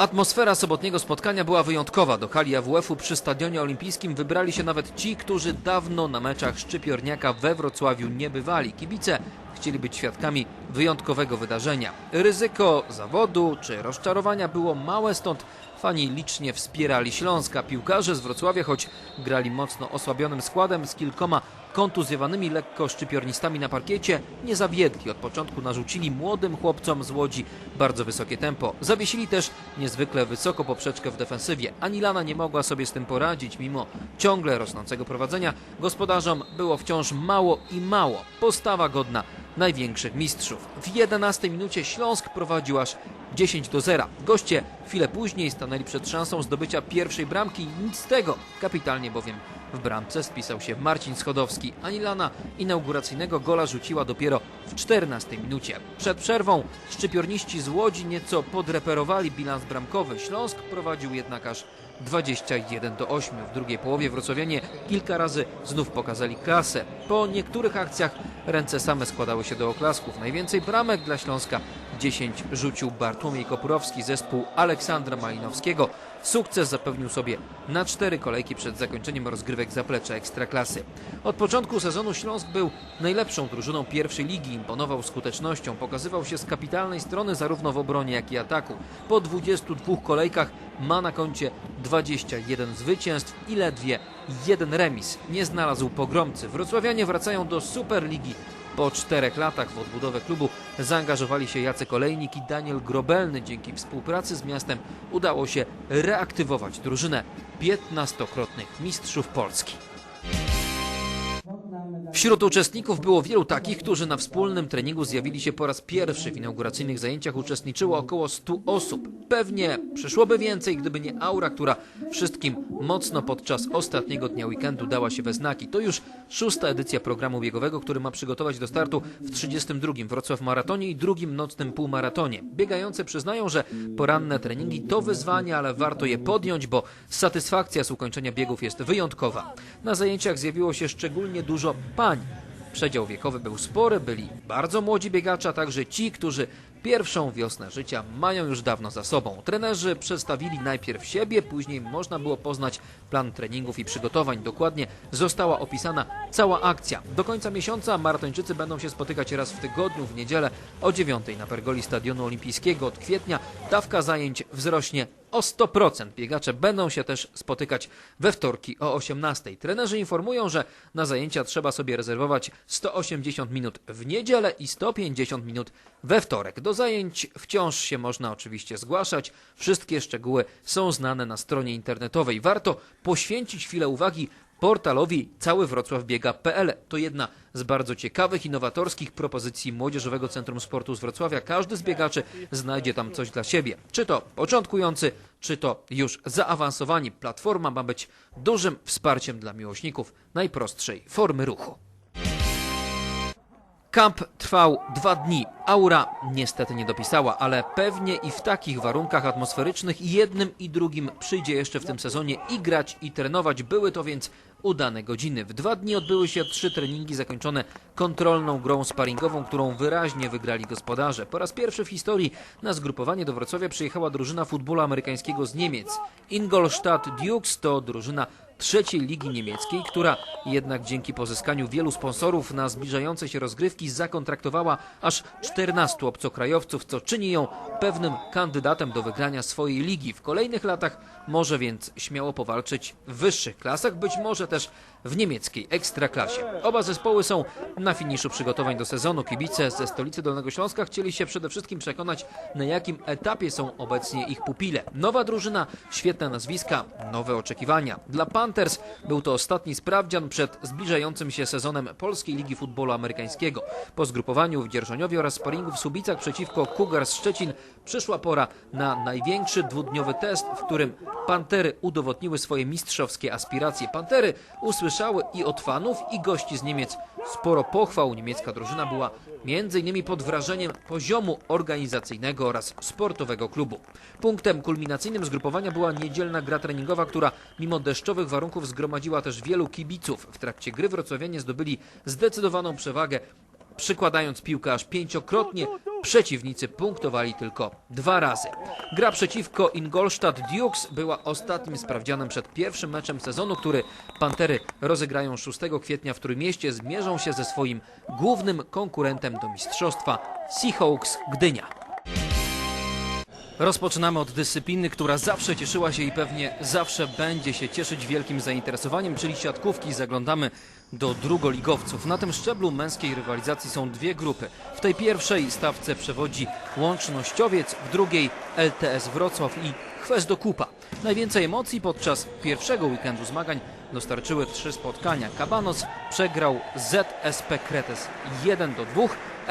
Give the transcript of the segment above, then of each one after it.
Atmosfera sobotniego spotkania była wyjątkowa. Do hali AWF-u przy Stadionie Olimpijskim wybrali się nawet ci, którzy dawno na meczach Szczypiorniaka we Wrocławiu nie bywali. Kibice chcieli być świadkami wyjątkowego wydarzenia. Ryzyko zawodu czy rozczarowania było małe, stąd fani licznie wspierali Śląska. Piłkarze z Wrocławia, choć grali mocno osłabionym składem z kilkoma kontuzjowanymi lekko szczypiornistami na parkiecie, nie zawiedli. Od początku narzucili młodym chłopcom z Łodzi bardzo wysokie tempo. Zawiesili też niezwykle wysoko poprzeczkę w defensywie. Anilana nie mogła sobie z tym poradzić, mimo ciągle rosnącego prowadzenia. Gospodarzom było wciąż mało i mało. Postawa godna największych mistrzów. W 11 minucie Śląsk prowadził aż 10 do 0. Goście chwilę później stanęli przed szansą zdobycia pierwszej bramki i nic z tego. Kapitalnie bowiem w bramce spisał się Marcin Schodowski. Anilana inauguracyjnego gola rzuciła dopiero w 14 minucie. Przed przerwą szczypiorniści z Łodzi nieco podreperowali bilans bramkowy. Śląsk prowadził jednak aż 21 do 8. W drugiej połowie wrocławianie kilka razy znów pokazali klasę. Po niektórych akcjach ręce same składały się do oklasków. Najwięcej bramek dla Śląska 10 rzucił Bartłomiej Kopurowski, zespół Aleksandra Malinowskiego. Sukces zapewnił sobie na cztery kolejki przed zakończeniem rozgrywek zaplecza Ekstraklasy. Od początku sezonu Śląsk był najlepszą drużyną pierwszej ligi, imponował skutecznością, pokazywał się z kapitalnej strony zarówno w obronie, jak i ataku. Po 22 kolejkach ma na koncie 21 zwycięstw i ledwie jeden remis. Nie znalazł pogromcy. Wrocławianie wracają do Superligi po czterech latach w odbudowę klubu zaangażowali się Jacek Olejnik i Daniel Grobelny. Dzięki współpracy z miastem udało się reaktywować drużynę 15-krotnych mistrzów Polski. Wśród uczestników było wielu takich, którzy na wspólnym treningu zjawili się po raz pierwszy. W inauguracyjnych zajęciach uczestniczyło około 100 osób. Pewnie przyszłoby więcej, gdyby nie aura, która wszystkim mocno podczas ostatniego dnia weekendu dała się we znaki. To już szósta edycja programu biegowego, który ma przygotować do startu w 32. Wrocław Maratonie i drugim nocnym półmaratonie. Biegający przyznają, że poranne treningi to wyzwanie, ale warto je podjąć, bo satysfakcja z ukończenia biegów jest wyjątkowa. Na zajęciach zjawiło się szczególnie dużo pań. Przedział wiekowy był spory, byli bardzo młodzi biegacze, a także ci, którzy pierwszą wiosnę życia mają już dawno za sobą. Trenerzy przedstawili najpierw siebie, później można było poznać plan treningów i przygotowań. Dokładnie została opisana cała akcja. Do końca miesiąca maratończycy będą się spotykać raz w tygodniu, w niedzielę o 9 na pergoli Stadionu Olimpijskiego. Od kwietnia dawka zajęć wzrośnie o 100%. Biegacze będą się też spotykać we wtorki o 18. Trenerzy informują, że na zajęcia trzeba sobie rezerwować 180 minut w niedzielę i 150 minut we wtorek. Do zajęć wciąż się można oczywiście zgłaszać. Wszystkie szczegóły są znane na stronie internetowej. Warto poświęcić chwilę uwagi portalowi caływrocławbiega.pl. To jedna z bardzo ciekawych, innowatorskich propozycji Młodzieżowego Centrum Sportu z Wrocławia. Każdy z biegaczy znajdzie tam coś dla siebie. Czy to początkujący, czy to już zaawansowani. Platforma ma być dużym wsparciem dla miłośników najprostszej formy ruchu. Kamp trwał dwa dni. Aura niestety nie dopisała, ale pewnie i w takich warunkach atmosferycznych jednym i drugim przyjdzie jeszcze w tym sezonie i grać i trenować. Były to więc udane godziny. W dwa dni odbyły się trzy treningi zakończone kontrolną grą sparingową, którą wyraźnie wygrali gospodarze. Po raz pierwszy w historii na zgrupowanie do Wrocławia przyjechała drużyna futbolu amerykańskiego z Niemiec. Ingolstadt Dukes to drużyna trzeciej ligi niemieckiej, która jednak dzięki pozyskaniu wielu sponsorów na zbliżające się rozgrywki zakontraktowała aż 14 obcokrajowców, co czyni ją pewnym kandydatem do wygrania swojej ligi. W kolejnych latach może więc śmiało powalczyć w wyższych klasach, być może też w niemieckiej ekstraklasie. Oba zespoły są na finiszu przygotowań do sezonu. Kibice ze stolicy Dolnego Śląska chcieli się przede wszystkim przekonać, na jakim etapie są obecnie ich pupile. Nowa drużyna, świetne nazwiska, nowe oczekiwania. Dla Panthers był to ostatni sprawdzian przed zbliżającym się sezonem Polskiej Ligi Futbolu Amerykańskiego. Po zgrupowaniu w Dzierżoniowie oraz sparingu w Subicach przeciwko Cougars Szczecin przyszła pora na największy dwudniowy test, w którym Pantery udowodniły swoje mistrzowskie aspiracje. Pantery usłyszały i od fanów, i gości z Niemiec sporo pochwał. Niemiecka drużyna była innymi pod wrażeniem poziomu organizacyjnego oraz sportowego klubu. Punktem kulminacyjnym zgrupowania była niedzielna gra treningowa, która mimo deszczowych warunków zgromadziła też wielu kibiców. W trakcie gry wrocławianie zdobyli zdecydowaną przewagę przykładając piłkę aż pięciokrotnie, przeciwnicy punktowali tylko dwa razy. Gra przeciwko Ingolstadt Dukes była ostatnim sprawdzianem przed pierwszym meczem sezonu, który Pantery rozegrają 6 kwietnia w Trójmieście, zmierzą się ze swoim głównym konkurentem do mistrzostwa Seahawks Gdynia. Rozpoczynamy od dyscypliny, która zawsze cieszyła się i pewnie zawsze będzie się cieszyć wielkim zainteresowaniem, czyli siatkówki. Zaglądamy do drugoligowców. Na tym szczeblu męskiej rywalizacji są dwie grupy. W tej pierwszej stawce przewodzi Łącznościowiec, w drugiej LTS Wrocław i Chwest do Kupa. Najwięcej emocji podczas pierwszego weekendu zmagań dostarczyły trzy spotkania. Kabanos przegrał ZSP Kretes 1 do 2,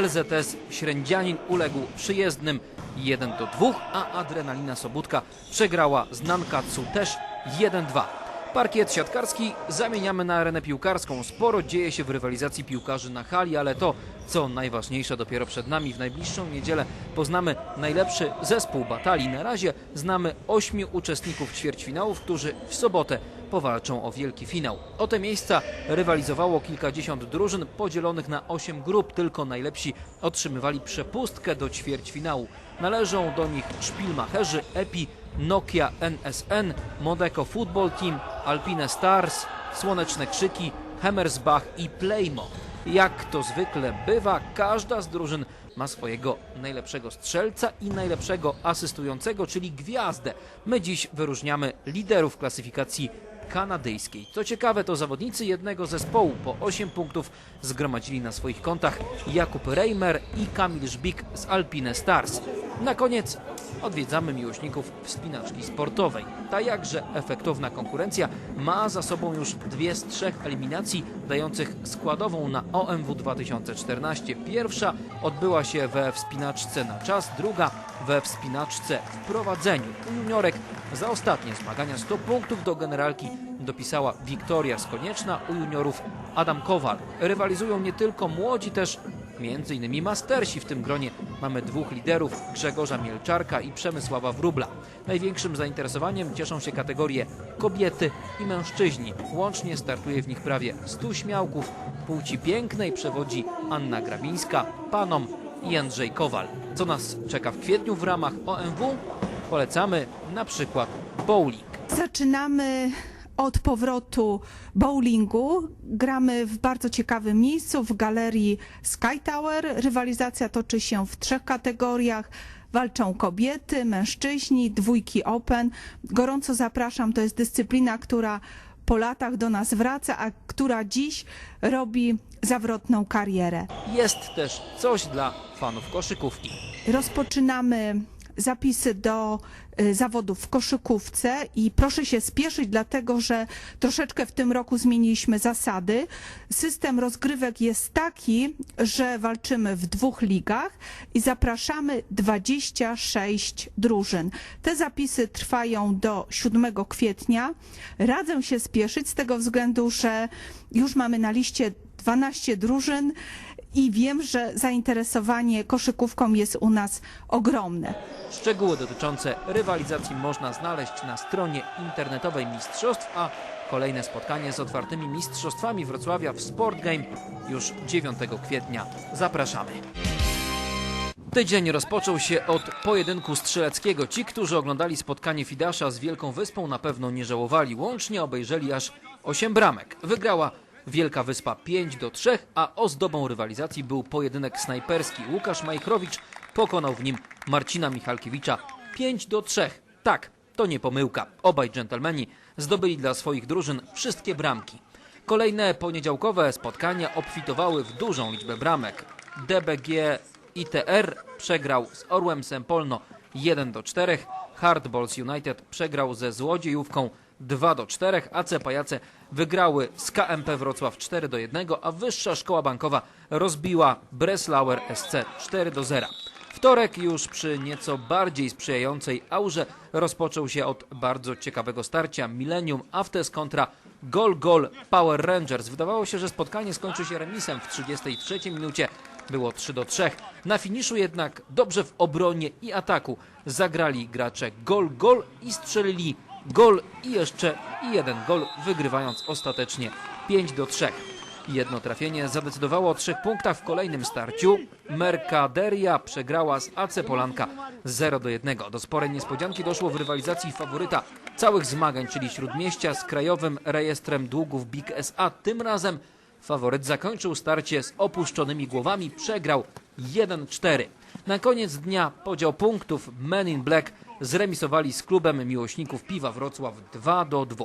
LZS Śrędzianin uległ przyjezdnym 1 do 2, a Adrenalina Sobótka przegrała z Nankatsu też 1-2. Parkiet siatkarski zamieniamy na arenę piłkarską. Sporo dzieje się w rywalizacji piłkarzy na hali, ale to, co najważniejsze, dopiero przed nami. W najbliższą niedzielę poznamy najlepszy zespół batalii. Na razie znamy ośmiu uczestników ćwierćfinałów, którzy w sobotę powalczą o wielki finał. O te miejsca rywalizowało kilkadziesiąt drużyn podzielonych na osiem grup. Tylko najlepsi otrzymywali przepustkę do ćwierćfinału. Należą do nich Szpilmacherzy, Epi, Nokia NSN, Modeco Football Team, Alpine Stars, Słoneczne Krzyki, Hammersbach i Playmo. Jak to zwykle bywa, każda z drużyn ma swojego najlepszego strzelca i najlepszego asystującego, czyli gwiazdę. My dziś wyróżniamy liderów klasyfikacji kanadyjskiej. Co ciekawe, to zawodnicy jednego zespołu po 8 punktów zgromadzili na swoich kontach Jakub Reimer i Kamil Żbik z Alpine Stars. Na koniec odwiedzamy miłośników wspinaczki sportowej. Ta jakże efektowna konkurencja ma za sobą już dwie z trzech eliminacji dających składową na OMW 2014. Pierwsza odbyła się we wspinaczce na czas, druga we wspinaczce w prowadzeniu. U juniorek za ostatnie zmagania 100 punktów do generalki dopisała Wiktoria Skonieczna, u juniorów Adam Kowal. Rywalizują nie tylko młodzi, też między innymi mastersi. W tym gronie mamy dwóch liderów, Grzegorza Mielczarka i Przemysława Wróbla. Największym zainteresowaniem cieszą się kategorie kobiety i mężczyźni. Łącznie startuje w nich prawie 100 śmiałków. Płci pięknej przewodzi Anna Grabińska, panom i Andrzej Kowal. Co nas czeka w kwietniu w ramach OMW? Polecamy na przykład bowling. Zaczynamy od powrotu bowlingu. Gramy w bardzo ciekawym miejscu, w galerii Sky Tower. Rywalizacja toczy się w trzech kategoriach. Walczą kobiety, mężczyźni, dwójki open. Gorąco zapraszam, to jest dyscyplina, która po latach do nas wraca, a która dziś robi zawrotną karierę. Jest też coś dla fanów koszykówki. Rozpoczynamy zapisy do zawodów w koszykówce i proszę się spieszyć, dlatego że troszeczkę w tym roku zmieniliśmy zasady. System rozgrywek jest taki, że walczymy w dwóch ligach i zapraszamy 26 drużyn. Te zapisy trwają do 7 kwietnia. Radzę się spieszyć z tego względu, że już mamy na liście 12 drużyn i wiem, że zainteresowanie koszykówką jest u nas ogromne. Szczegóły dotyczące rywalizacji można znaleźć na stronie internetowej Mistrzostw, a kolejne spotkanie z otwartymi Mistrzostwami Wrocławia w Sport Game już 9 kwietnia. Zapraszamy. Tydzień rozpoczął się od pojedynku strzeleckiego. Ci, którzy oglądali spotkanie Fidasza z Wielką Wyspą na pewno nie żałowali. Łącznie obejrzeli aż 8 bramek. Wygrała Wielka Wyspa 5 do 3, a ozdobą rywalizacji był pojedynek snajperski. Łukasz Majchrowicz pokonał w nim Marcina Michalkiewicza 5 do 3. Tak, to nie pomyłka. Obaj dżentelmeni zdobyli dla swoich drużyn wszystkie bramki. Kolejne poniedziałkowe spotkania obfitowały w dużą liczbę bramek. DBG ITR przegrał z Orłem Sempolno 1 do 4. Hardballs United przegrał ze Złodziejówką 2 do 4. AC Pajace wygrały z KMP Wrocław 4 do 1, a Wyższa Szkoła Bankowa rozbiła Breslauer SC 4 do 0. Wtorek już przy nieco bardziej sprzyjającej aurze rozpoczął się od bardzo ciekawego starcia Millennium Aftes kontra Gol Gol Power Rangers. Wydawało się, że spotkanie skończy się remisem w 33 minucie. Było 3 do 3. Na finiszu jednak dobrze w obronie i ataku zagrali gracze Gol Gol i strzelili gol i jeszcze jeden gol, wygrywając ostatecznie 5 do 3. Jedno trafienie zadecydowało o trzech punktach w kolejnym starciu. Mercaderia przegrała z AC Polanka 0 do 1. Do sporej niespodzianki doszło w rywalizacji faworyta całych zmagań, czyli Śródmieścia z Krajowym Rejestrem Długów BIG SA. Tym razem faworyt zakończył starcie z opuszczonymi głowami, przegrał 1-4. Na koniec dnia podział punktów Men in Black zremisowali z klubem miłośników piwa Wrocław 2 do 2.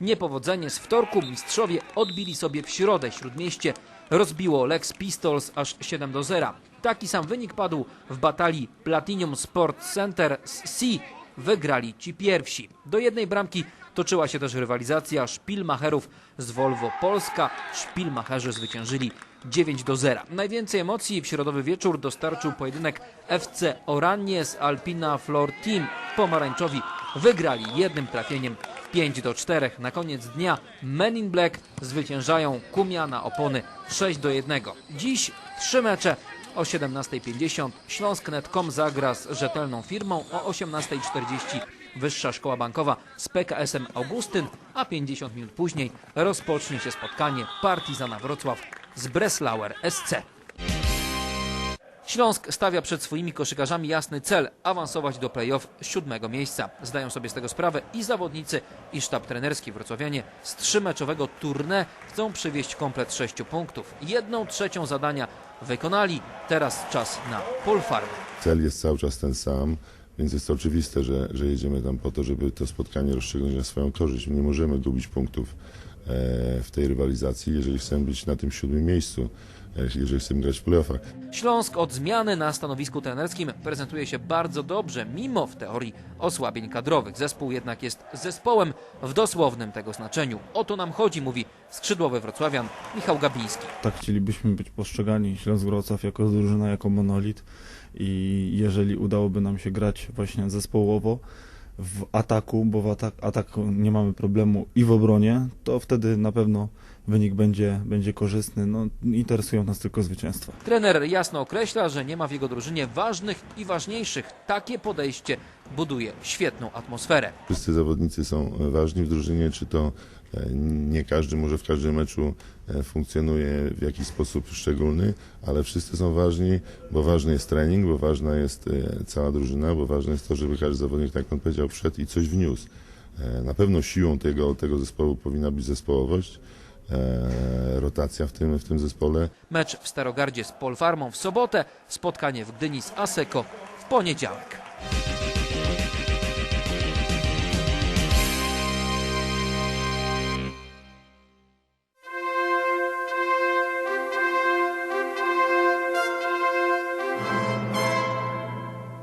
Niepowodzenie z wtorku mistrzowie odbili sobie w środę śródmieście. Rozbiło Lex Pistols aż 7 do 0. Taki sam wynik padł w batalii Platinum Sport Center z C. Wygrali ci pierwsi. Do jednej bramki toczyła się też rywalizacja Szpilmacherów z Volvo Polska. Szpilmacherzy zwyciężyli 9 do 0. Najwięcej emocji w środowy wieczór dostarczył pojedynek FC Oranie z Alpina Floor Team. Pomarańczowi wygrali jednym trafieniem 5 do 4. Na koniec dnia Men in Black zwyciężają Kumia na opony 6 do 1. Dziś trzy mecze. O 17.50 Śląsk.net.com zagra z rzetelną firmą. O 18.40 Wyższa Szkoła Bankowa z PKS-em Augustyn, a 50 minut później rozpocznie się spotkanie Partizana Wrocław z Breslauer SC. Śląsk stawia przed swoimi koszykarzami jasny cel awansować do play-off siódmego miejsca. Zdają sobie z tego sprawę i zawodnicy, i sztab trenerski wrocławianie z trzymeczowego tournée chcą przywieźć komplet sześciu punktów. Jedną trzecią zadania wykonali. Teraz czas na Polfarm. Cel jest cały czas ten sam, więc jest oczywiste, że, że jedziemy tam po to, żeby to spotkanie rozstrzygnąć na swoją korzyść. Nie możemy gubić punktów e, w tej rywalizacji, jeżeli chcemy być na tym siódmym miejscu, jeżeli chcemy grać w playoffach. Śląsk od zmiany na stanowisku trenerskim prezentuje się bardzo dobrze, mimo w teorii osłabień kadrowych. Zespół jednak jest zespołem w dosłownym tego znaczeniu. O to nam chodzi, mówi skrzydłowy wrocławian Michał Gabiński. Tak chcielibyśmy być postrzegani Śląsk Wrocław jako drużyna, jako monolit i jeżeli udałoby nam się grać właśnie zespołowo w ataku, bo w atak, ataku nie mamy problemu i w obronie, to wtedy na pewno wynik będzie, będzie korzystny. No, interesują nas tylko zwycięstwa. Trener jasno określa, że nie ma w jego drużynie ważnych i ważniejszych. Takie podejście buduje świetną atmosferę. Wszyscy zawodnicy są ważni w drużynie, czy to e, nie każdy może w każdym meczu e, funkcjonuje w jakiś sposób szczególny, ale wszyscy są ważni, bo ważny jest trening, bo ważna jest e, cała drużyna, bo ważne jest to, żeby każdy zawodnik, tak jak on powiedział, wszedł i coś wniósł. Na pewno siłą tego, tego zespołu powinna być zespołowość, rotacja w tym, w tym zespole. Mecz w Starogardzie z Polfarmą w sobotę, spotkanie w Gdyni z Aseko w poniedziałek.